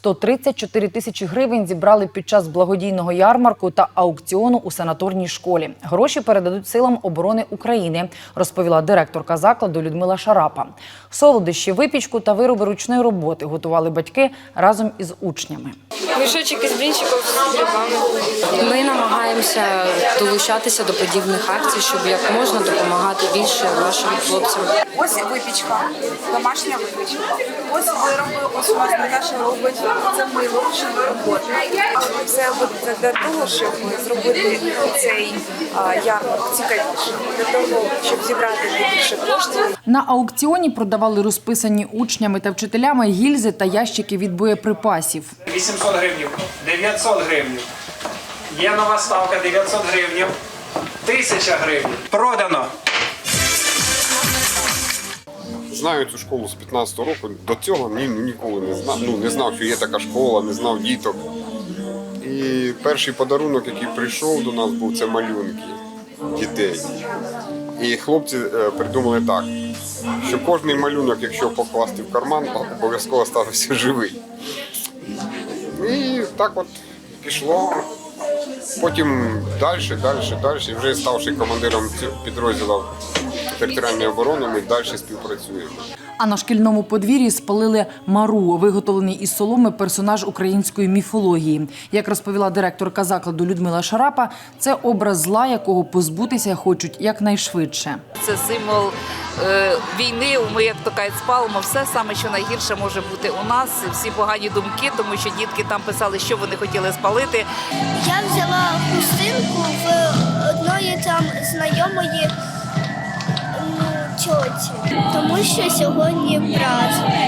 134 тисячі гривень зібрали під час благодійного ярмарку та аукціону у санаторній школі. Гроші передадуть силам оборони України, розповіла директорка закладу Людмила Шарапа. Солодощі, випічку та вироби ручної роботи готували батьки разом із учнями. Мішочок із блінчиків з грибами. Ми намагаємося долучатися до подібних акцій, щоб як можна допомагати більше нашим хлопцям. Ось випічка, домашня випічка. Ось вироби, ось у нас Наташа робить. Це мило ручної роботи. Все для того, щоб зробити цей а, ярмарок цікавішим, для того, щоб зібрати найбільше коштів. На аукціоні продавали розписані учнями та вчителями гільзи та ящики від боєприпасів. 800 гривень, 900 гривень. Є нова ставка 900 гривень. 1000 гривень. Продано. Знаю цю школу з 15 року. До цього ні, ніколи не знав. Ну, не знав, що є така школа, не знав діток. І перший подарунок, який прийшов до нас, був це малюнки дітей. І хлопці е, придумали так, що кожний малюнок, якщо покласти в карман, обов'язково ставився живий. І так от пішло. Потім далі, далі, далі. Вже ставши командиром підрозділу територіальної оборони, ми далі співпрацюємо. А на шкільному подвір'ї спалили мару, виготовлений із соломи персонаж української міфології. Як розповіла директорка закладу Людмила Шарапа, це образ зла, якого позбутися хочуть якнайшвидше. Це символ е, війни. Ми, як то кажуть, спалимо все саме, що найгірше може бути у нас. Всі погані думки, тому що дітки там писали, що вони хотіли спалити. Я взяла хустинку в тьоті, тому що сьогодні праздник.